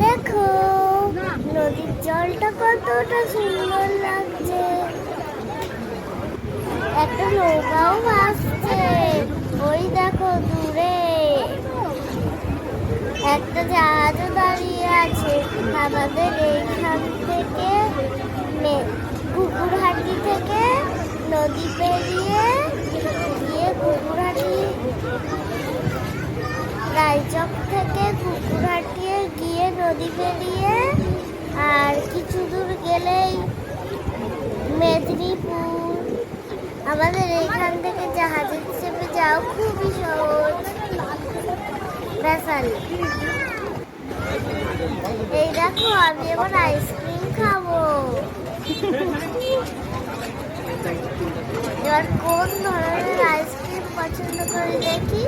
দেখো নদীর জলটা কতটা সুন্দর লাগছে। একটা নৌকাও ভাসছে। ওই দেখো দূরে। একটা জাহাজও দাঁড়িয়ে আছে। আমাদের এইখান থেকে কুকুরহাটি থেকে নদী পেরিয়ে গিয়ে কুকুরহাটি, রায়চক থেকে কুকুরহাটিয়ে গিয়ে নদী পেরিয়ে আর কিছু দূর গেলেই মেদিনীপুর। আমাদের এইখান থেকে জাহাজে চেপে যাও, খুবই সহজ। ব্যাসাল এই দেখো, আমি এবার আইসক্রিম খাব। এবার কোন ধরনের আইসক্রিম পছন্দ করে দেখি?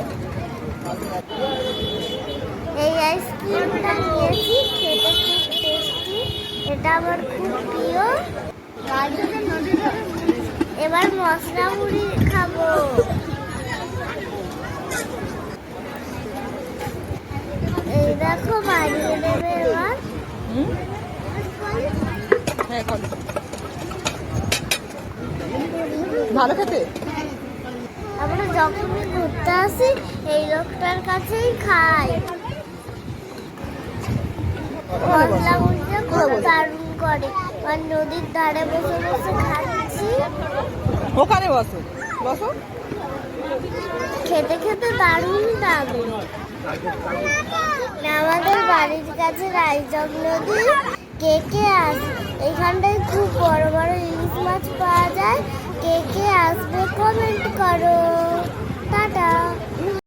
এই আইসক্রিমটা নিয়েছি, খেতে খুব টেস্টি এটা আমার খুব প্রিয়। এবার মশলা মুড়ি খাব। এই দেখো বাড়িয়ে দেবে এবার। হ্যাঁ ভালো খেতে? আমরা যখনই ঘুরতে আসি এই লোকটার কাছেই খাই। মশলা মুড়িটা খুব দারুণ করে আর নদীর ধারে বসে বসে খাচ্ছি ওখানে বসো। বসো। খেতে খেতে দারুণ দারুণ। আমাদের বাড়ির কাছে রায়চক নদী কে